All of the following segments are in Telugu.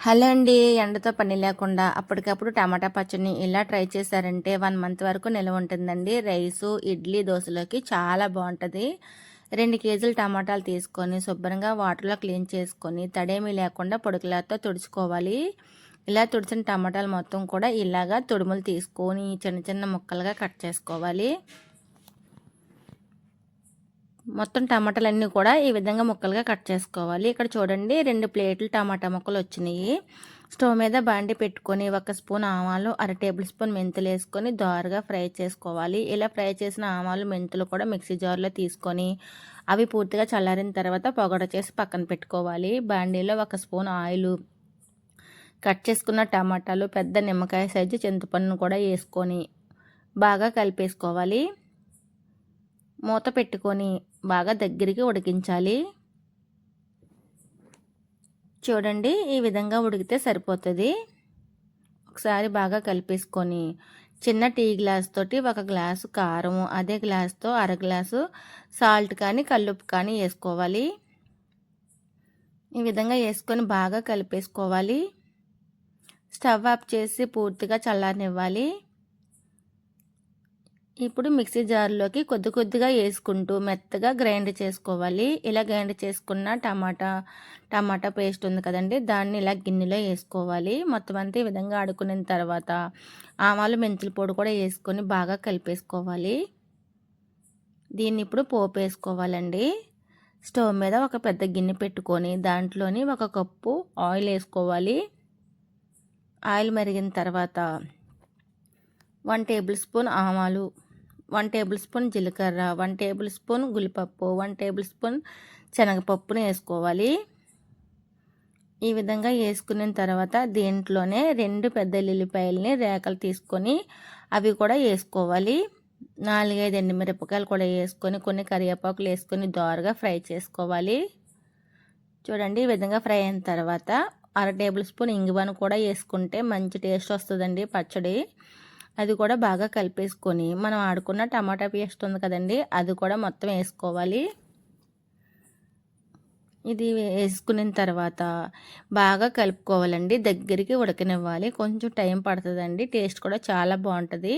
హలో అండి ఎండతో పని లేకుండా అప్పటికప్పుడు టమాటా పచ్చడిని ఇలా ట్రై చేశారంటే వన్ మంత్ వరకు నిల్వ ఉంటుందండి. రైసు ఇడ్లీ దోశలోకి చాలా బాగుంటుంది. రెండు కేజీలు టమాటాలు తీసుకొని శుభ్రంగా వాటర్లో క్లీన్ చేసుకొని తడేమీ లేకుండా పొడుకులతో తుడుచుకోవాలి. ఇలా తుడిచిన టమాటాలు మొత్తం కూడా ఇలాగా తుడుములు తీసుకొని చిన్న చిన్న ముక్కలుగా కట్ చేసుకోవాలి. మొత్తం టమాటాలన్నీ కూడా ఈ విధంగా ముక్కలుగా కట్ చేసుకోవాలి. ఇక్కడ చూడండి రెండు ప్లేట్లు టమాటా ముక్కలు వచ్చినాయి. స్టవ్ మీద బాండి పెట్టుకొని ఒక స్పూన్ ఆవాలు అర టేబుల్ స్పూన్ మెంతులు వేసుకొని దోరగా ఫ్రై చేసుకోవాలి. ఇలా ఫ్రై చేసిన ఆవాలు మెంతులు కూడా మిక్సీ జార్లో తీసుకొని అవి పూర్తిగా చల్లారిన తర్వాత పొగడ చేసి పక్కన పెట్టుకోవాలి. బాండీలో ఒక స్పూన్ ఆయిల్ కట్ చేసుకున్న టమాటాలు పెద్ద నిమ్మకాయ సైజు చింతపండును కూడా వేసుకొని బాగా కలిపేసుకోవాలి. మూత పెట్టుకొని బాగా దగ్గరికి ఉడికించాలి. చూడండి ఈ విధంగా ఉడికితే సరిపోతుంది. ఒకసారి బాగా కలిపేసుకొని చిన్న టీ గ్లాస్ తోటి ఒక గ్లాసు కారము అదే గ్లాస్తో అర గ్లాసు సాల్ట్ కానీ కల్లుప్పు కానీ వేసుకోవాలి. ఈ విధంగా వేసుకొని బాగా కలిపేసుకోవాలి. స్టవ్ ఆఫ్ చేసి పూర్తిగా చల్లారనివ్వాలి. ఇప్పుడు మిక్సీ జార్లోకి కొద్ది కొద్దిగా వేసుకుంటూ మెత్తగా గ్రైండ్ చేసుకోవాలి. ఇలా గ్రైండ్ చేసుకున్న టమాటా టమాటా పేస్ట్ ఉంది కదండి దాన్ని ఇలా గిన్నెలో వేసుకోవాలి. మొత్తం అంతా ఈ విధంగా ఆడుకున్న తర్వాత ఆవాలు మెంతుల పొడి కూడా వేసుకొని బాగా కలిపేసుకోవాలి. దీన్ని ఇప్పుడు పోపు వేసుకోవాలండి స్టవ్ మీద ఒక పెద్ద గిన్నె పెట్టుకొని దాంట్లోని ఒక కప్పు ఆయిల్ వేసుకోవాలి. ఆయిల్ మరిగిన తర్వాత వన్ టేబుల్ స్పూన్ ఆవాలు వన్ టేబుల్ స్పూన్ జీలకర్ర వన్ టేబుల్ స్పూన్ గులిపప్పు వన్ టేబుల్ స్పూన్ శనగపప్పును వేసుకోవాలి. ఈ విధంగా వేసుకున్న తర్వాత దీంట్లోనే రెండు పెద్ద ఎల్లిపాయలని రేకలు తీసుకొని అవి కూడా వేసుకోవాలి. నాలుగైదు ఎండుమిరపకాయలు కూడా వేసుకొని కొన్ని కరివేపాకులు వేసుకొని దోరగా ఫ్రై చేసుకోవాలి. చూడండి ఈ విధంగా ఫ్రై అయిన తర్వాత అర టేబుల్ స్పూన్ ఇంగువను కూడా వేసుకుంటే మంచి టేస్ట్ వస్తుందండి పచ్చడి. అది కూడా బాగా కలిపేసుకొని మనం ఆడుకున్న టమాటా పేస్ట్ ఉంది కదండి అది కూడా మొత్తం వేసుకోవాలి. ఇది వేసుకున్న తర్వాత బాగా కలుపుకోవాలండి. దగ్గరికి ఉడకనివ్వాలి. కొంచెం టైం పడుతుందండి. టేస్ట్ కూడా చాలా బాగుంటుంది.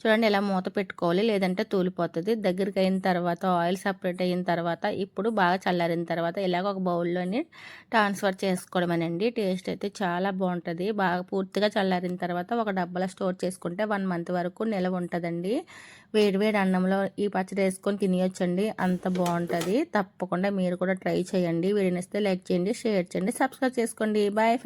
చూడండి ఇలా మూత పెట్టుకోవాలి. లేదంటే తూలిపోతుంది. దగ్గరికి అయిన తర్వాత ఆయిల్ సపరేట్ అయిన తర్వాత ఇప్పుడు బాగా చల్లారిన తర్వాత ఇలాగ ఒక బౌల్లోని ట్రాన్స్ఫర్ చేసుకోవడమేనండి. టేస్ట్ అయితే చాలా బాగుంటుంది. బాగా పూర్తిగా చల్లారిన తర్వాత ఒక డబ్బాలో స్టోర్ చేసుకుంటే వన్ మంత్ వరకు నిలవ ఉంటుందండి. వేడివేడి అన్నంలో ఈ పచ్చడి వేసుకొని తినేయొచ్చండి. అంత బాగుంటుంది. తప్పకుండా మీరు కూడా ట్రై చేయండి. వీడియోని ఇస్తే లైక్ చేయండి షేర్ చేయండి సబ్స్క్రైబ్ చేసుకోండి బాయ్